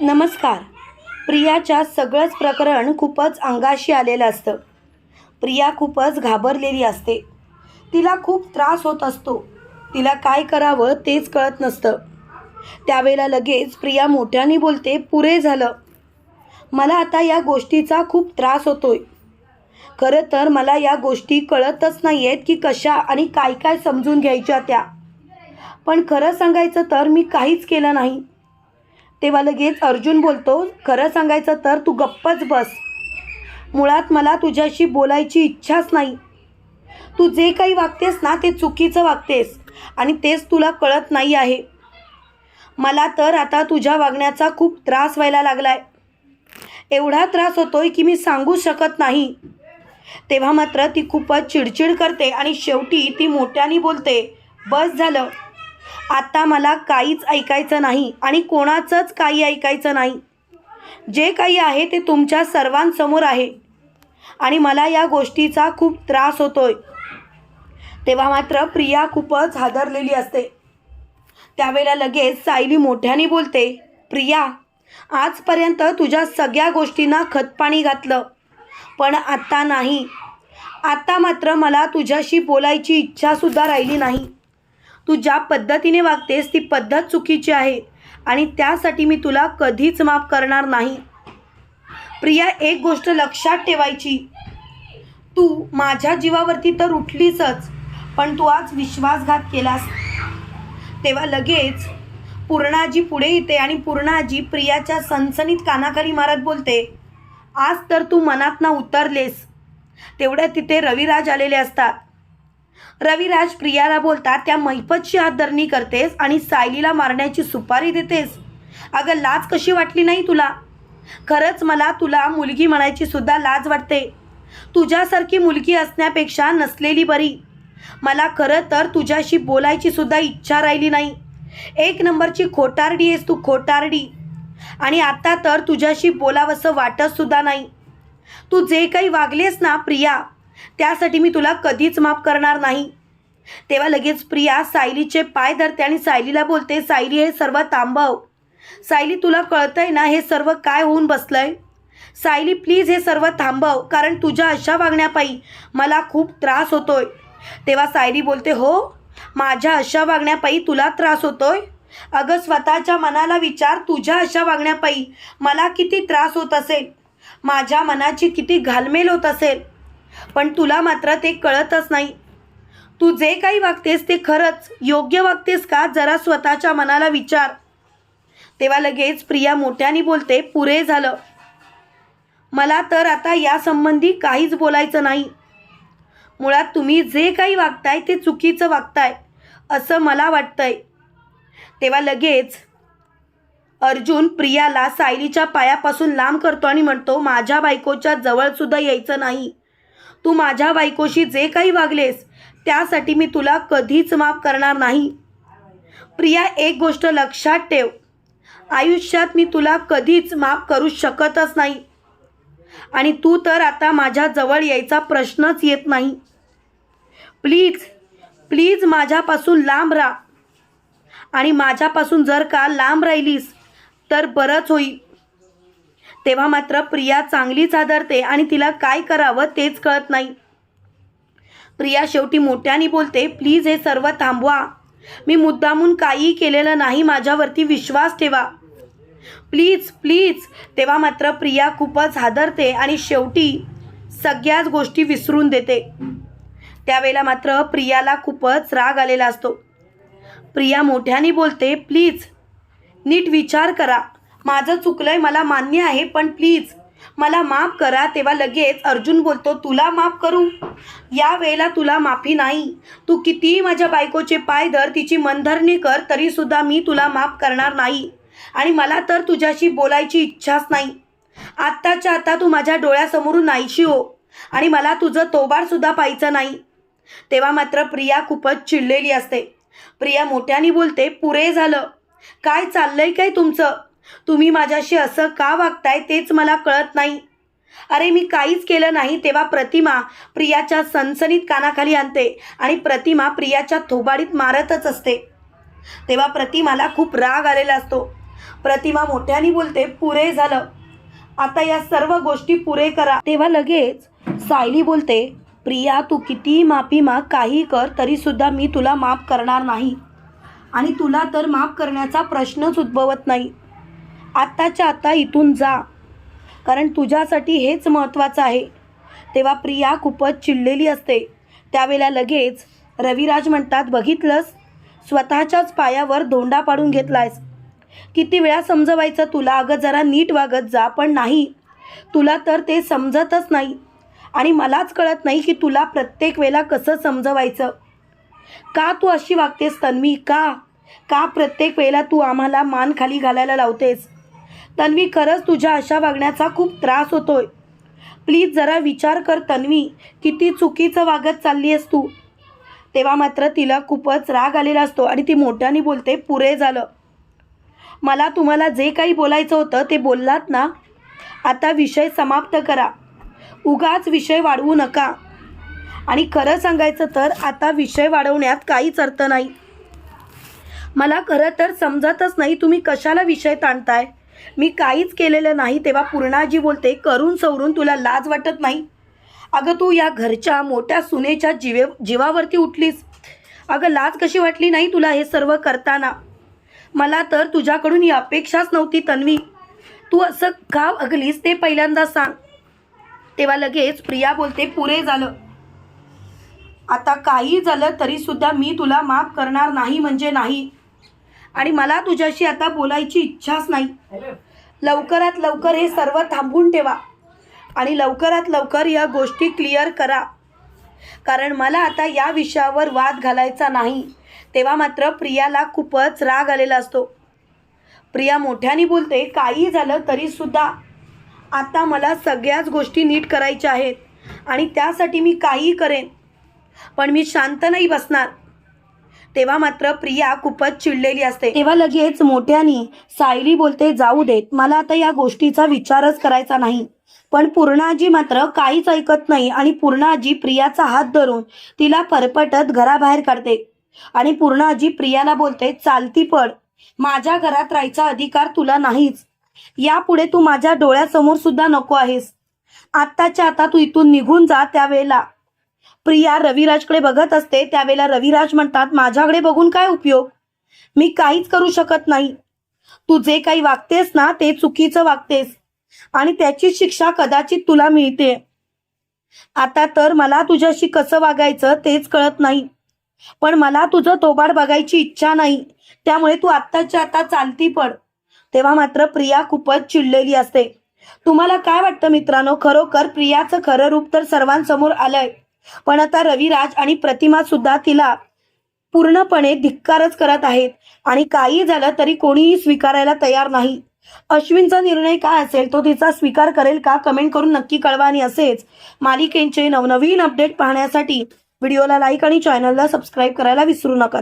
नमस्कार. प्रियाच्या सगळंच प्रकरण खूपच अंगाशी आलेलं असतं. प्रिया खूपच घाबरलेली असते. तिला खूप त्रास होत असतो. तिला काय करावं तेच कळत नसतं. त्यावेळेला लगेच प्रिया मोठ्याने बोलते पुरे झालं. मला आता या गोष्टीचा खूप त्रास होतोय. खरं तर मला या गोष्टी कळतच नाही आहेत की कशा आणि काय काय समजून घ्यायच्या त्या. पण खरं सांगायचं तर मी काहीच केलं नाही. तेव्हा लगेच अर्जुन बोलतो खरं सांगायचं तर तू गप्पच बस. मुळात मला तुझ्याशी बोलायची इच्छाच नाही. तू जे काही वागतेस ना ते चुकीचं वागतेस आणि तेच तुला कळत नाही आहे. मला तर आता तुझ्या वागण्याचा खूप त्रास व्हायला लागलाय. एवढा त्रास होतोय की मी सांगू शकत नाही. तेव्हा मात्र ती खूपच चिडचिड करते आणि शेवटी ती मोठ्याने बोलते बस झालं. आता मला काहीच ऐकायचं नाही आणि कोणाचंच काही ऐकायचं नाही. जे काही आहे ते तुमच्या सर्वांसमोर आहे. आणि मला या गोष्टीचा खूप त्रास होतोय. तेव्हा मात्र प्रिया खूपच हादरलेली असते. त्यावेळेला लगेच सायली मोठ्याने बोलते प्रिया आजपर्यंत तुझ्या सगळ्या गोष्टींना खतपाणी घातलं. पण आत्ता नाही. आत्ता मात्र मला तुझ्याशी बोलायची इच्छासुद्धा राहिली नाही. तू ज्या पद्धतीने वागतेस ती पद्धत चुकीची आहे. आणि त्यासाठी मी तुला कधीच माफ करणार नाही. प्रिया एक गोष्ट लक्षात ठेवायची. तू माझ्या जीवावरती तर उठलीसच पण तू आज विश्वासघात केलास. तेव्हा लगेच पूर्णाजी पुढे येते आणि पूर्णाजी प्रियाच्या सनसनीत कानाखाली मारत बोलते आज तर तू मनातनं उतरलेस. तेवढ्या तिथे रविराज आलेले असतात. रविराज प्रियाला बोलतात त्या मैफतची हातधरणी करतेस आणि सायलीला मारण्याची सुपारी देतेस. अगं लाज कशी वाटली नाही तुला? खरंच मला तुला मुलगी म्हणायची सुद्धा लाज वाटते. तुझ्यासारखी मुलगी असण्यापेक्षा नसलेली बरी. मला खरं तर तुझ्याशी बोलायची सुद्धा इच्छा राहिली नाही. एक नंबरची खोटारडी आहेस तू खोटारडी. आणि आता तर तुझ्याशी बोलावंसं वाटत सुद्धा नाही. तू जे काही वागलेस ना प्रिया त्यासाठी मी तुला कधीच माफ करणार नाही. तेव्हा लगेच प्रिया सायलीचे पाय धरते आणि सायलीला बोलते सायली हे सर्व थांबव. सायली तुला कळतंय ना हे सर्व काय होऊन बसलंय? सायली प्लीज हे सर्व थांबव कारण तुझ्या अशा वागण्यापायी मला खूप त्रास होतोय. तेव्हा सायली बोलते हो? माझ्या अशा वागण्यापायी तुला त्रास होतोय? अगं स्वतःच्या मनाला विचार तुझ्या अशा वागण्यापायी मला किती त्रास होत असेल? माझ्या मनाची किती घालमेल होत असेल? पण तुला मात्र ते कळतच नाही. तू जे काही वागतेस ते खरंच. योग्य वागतेस का? जरा स्वतःच्या मनाला विचार. तेव्हा लगेच प्रिया मोठ्याने बोलते पुरे झालं. मला तर आता यासंबंधी काहीच बोलायचं नाही. मुळात तुम्ही जे काही वागताय ते चुकीचं वागताय असं मला वाटतंय. तेव्हा लगेच अर्जुन प्रियाला सायलीच्या पायापासून लांब करतो आणि म्हणतो माझ्या बायकोच्या जवळसुद्धा यायचं नाही. तू माझ्या बायकोशी जे काही वागलेस त्यासाठी मी तुला कधीच माफ करणार नाही. प्रिया एक गोष्ट लक्षात ठेव. आयुष्यात मी तुला कधीच माफ करू शकतच नाही. आणि तू तर आता माझ्या जवळ यायचा प्रश्नच येत नाही. प्लीज प्लीज माझ्यापासून लांब राहा. आणि माझ्यापासून जर का लांब राहिलीस तर बरंच होईल. तेव्हा मात्र प्रिया चांगलीच आदरते आणि तिला काय करावं तेच कळत नाही. प्रिया शेवटी मोठ्याने बोलते प्लीज हे सर्व थांबवा. मी मुद्दामून काही केलेलं नाही माझ्यावरती विश्वास ठेवा. Please please. तेव्हा मात्र प्रिया खूपच हादरते आणि शेवटी सगळ्याच गोष्टी विसरून देते. त्यावेळेला मात्र प्रियाला खूपच राग आलेला असतो. प्रिया मोठ्याने बोलते प्लीज नीट विचार करा. माझं चुकलंय मला मान्य आहे पण प्लीज मला माफ करा तेव्हा लगेच अर्जुन बोलतो तुला माफ करू? या वेळेला तुला माफी नाही. तू कितीही माझ्या बायकोचे पाय धर तिची मनधरणी कर तरीसुद्धा मी तुला माफ करणार नाही. आणि मला तर तुझ्याशी बोलायची इच्छाच नाही. आत्ताच्या आता तू माझ्या डोळ्यासमोरून नाहीशी हो. आणि मला तुझं तोबाडसुद्धा पाहायचं नाही. तेव्हा मात्र प्रिया खूपच चिडलेली असते. प्रिया मोठ्याने बोलते पुरे झालं. काय चाललंय काय तुमचं? तुम्ही माझ्याशी असं का वागताय तेच मला कळत नाही. अरे मी काहीच केलं नाही तेव्हा प्रतिमा प्रियाच्या सनसनीत कानाखाली आणते आणि प्रतिमा प्रियाच्या थोबाडीत मारतच असते. तेव्हा प्रतिमाला खूप राग आलेला असतो. प्रतिमा मोठ्याने बोलते पुरे झालं. आता या सर्व गोष्टी पुरे करा. तेव्हा लगेच सायली बोलते प्रिया तू किती माफी माग काही कर तरी सुद्धा मी तुला माफ करणार नाही. आणि तुला तर माफ करण्याचा प्रश्नच उद्भवत नाही. आत्ताच्या आत्ता इथून जा. कारण तुझ्यासाठी हेच महत्त्वाचं आहे. तेव्हा प्रिया खूपच चिडलेली असते. त्यावेळेला लगेच रविराज म्हणतात बघितलंस? स्वतःच्याच पायावर धोंडा पाडून घेतलायस. किती वेळा समजवायचं तुला? अगं जरा नीट वागत जा पण नाही. तुला तर ते समजतच नाही. आणि मलाच कळत नाही की तुला प्रत्येक वेळेला कसं समजवायचं. का तू अशी वागतेस तन्वी? का? का प्रत्येक वेळेला तू आम्हाला मान खाली घालायला लावतेस? तन्वी खरंच तुझ्या अशा वागण्याचा खूप त्रास होतोय. प्लीज जरा विचार कर तन्वी किती चुकीचं वागत चालली आहेस तू? तेव्हा मात्र तिला खूपच राग आलेला असतो आणि ती मोठ्याने बोलते पुरे झालं. मला तुम्हाला जे काही बोलायचं होतं ते बोललात ना? आता विषय समाप्त करा. उगाच विषय वाढवू नका. आणि खरं सांगायचं तर आता विषय वाढवण्यात काहीच अर्थ नाही. मला खरं तर समजतच नाही तुम्ही कशाला विषय ताणताय? मी काहीच केलेलं नाही तेव्हा पूर्णाजी बोलते करून सवरून तुला लाज वाटत नाही? अगं तू या घरच्या मोठ्या सुनेच्या जीवे जीवावरती उठलीस. अगं लाज कशी वाटली नाही तुला हे सर्व करताना? मला तर तुझ्याकडून ही अपेक्षाच नव्हती तन्वी. तू असं का अगलीस ते पहिल्यांदा सांग. तेव्हा लगेच प्रिया बोलते पुरे झालं. आता काही झालं तरीसुद्धा मी तुला माफ करणार नाही म्हणजे नाही. आणि मला तुझ्याशी आता बोलायची इच्छाच नाही. लवकरात लवकर हे सर्व थांबवून ठेवा आणि लवकरात लवकर या गोष्टी क्लिअर करा. कारण मला आता या विषयावर वाद घालायचा नाही. तेव्हा मात्र प्रियाला खूपच राग आलेला असतो. प्रिया मोठ्याने बोलते काही झालं तरी सुद्धा आता मला सगळ्याच गोष्टी नीट करायच्या आहेत आणि त्यासाठी मी काहीही करेन. पण मी शांत नाही बसणार. तेव्हा मात्र प्रिया खूपच चिडलेली असते. तेव्हा लगेच मोठ्यानी सायली बोलते जाऊ देत मला आता या गोष्टीचा विचारच करायचा नाही. पण पूर्णाजी मात्र काहीच ऐकत नाही आणि पूर्णाजी प्रियाचा हात धरून तिला परपटत घराबाहेर काढते. आणि पूर्णाजी प्रियाला बोलते चालती पड माझ्या घरात राहायचा अधिकार तुला नाहीच. यापुढे तू माझ्या डोळ्यासमोर सुद्धा नको आहेस. आत्ताच्या आता तू इथून निघून जा त्यावेळेला. प्रिया रविराजकडे बघत असते त्यावेळेला रविराज म्हणतात माझ्याकडे बघून काय उपयोग? मी काहीच करू शकत नाही. तू जे काही वागतेस ना ते चुकीचं वागतेस. आणि त्याची शिक्षा कदाचित तुला मिळते. आता तर मला तुझ्याशी कसं वागायचं तेच कळत नाही. पण मला तुझं तोबाड बघायची इच्छा नाही. त्यामुळे तू आत्ताच्या आता चालती पड. तेव्हा मात्र प्रिया खूपच चिडलेली असते. तुम्हाला काय वाटतं मित्रांनो? खरोखर प्रियाचं खरं रूप तर सर्वांसमोर आलंय. पण आता रविराज आणि प्रतिमा सुद्धा तिला पूर्णपणे धिक्कारच करत आहेत. आणि काही झालं तरी कोणीही स्वीकारायला तयार नाही. अश्विनचा निर्णय काय असेल तो तिचा स्वीकार करेल का? कमेंट करून नक्की कळवा आणि असेच मालिकेंचे नवनवीन अपडेट पाहण्यासाठी व्हिडिओला लाईक आणि चॅनलला सबस्क्राईब करायला विसरू नका.